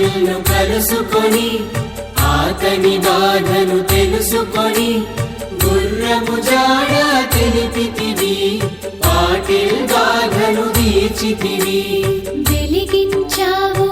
పాటిల్ను కలుసుకొని ఆతని బాధను తెలుసుకొని గుర్రము జాడ తెలిపితివి పాటిల్ బాధను తీర్చితివి. వెలిగించావు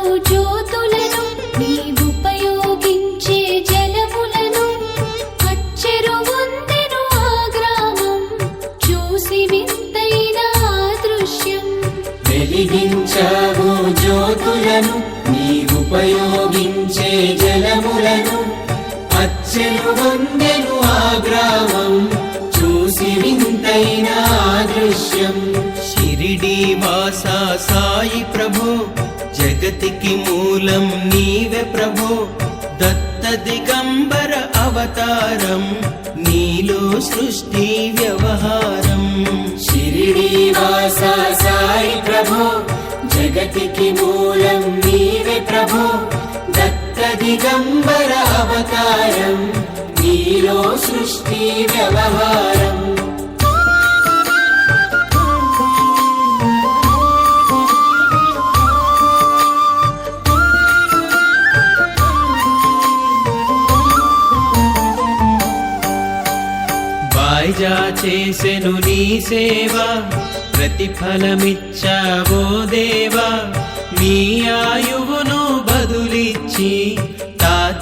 అచ్చెలు వందెను ఆ గ్రామం. చూసి వింతైన దృశ్యం. షిరిడి వాస సాయి ప్రభో జగతికి మూలం నీవే ప్రభో. దత్త దిగంబర అవతారం నీలో సృష్టి వ్యవహారం. షిరిడి వాస సాయి ప్రభు జగతికి మూలం నీవే ప్రభు. దిగంబర అవతారం నీలో సృష్టి వ్యవహారం. వాయిజా చేసెను నీ సేవ ప్రతిఫలమిచ్చావో దేవా. నీ ఆయువును బదులిచ్చి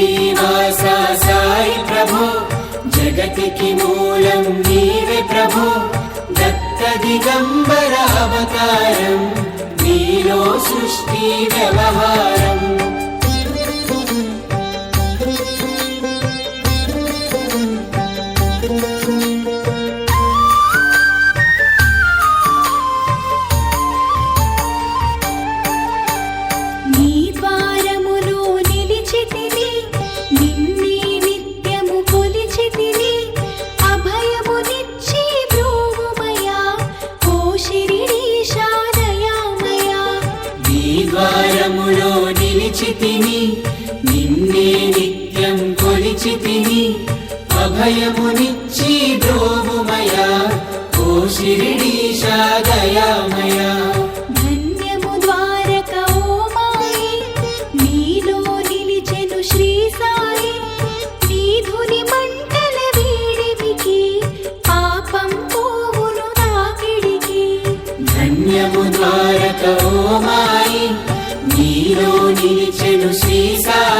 షిరిడి సాయి ప్రభు. జగతికి మూలం నీవే ప్రభు. దత్త దిగంబర అవతారం. నీలో సృష్టి వ్యవహారం. అభయమునిచ్చి ద్రోవుమయా ఓ శిరిడీశా దయామయా ధన్యము ద్వారక ఓ మాయి నీలో నిలిచెను శ్రీ సాయి నీ ధుని మంటల వీడివికి పాపం పోవును నాకిడికి ధన్యము ద్వారక ఓ మాయి నీలో నిలిచెను శ్రీ సాయి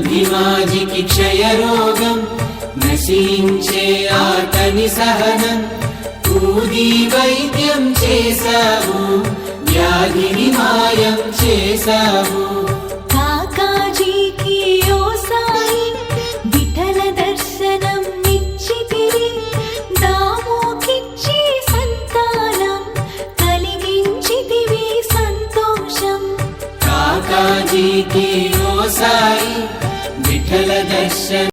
భీమాజికి క్షయరోగం నశించే ఆటని సహనం ఊది వైద్యం చేశావు వ్యాధిని మాయం చేశావు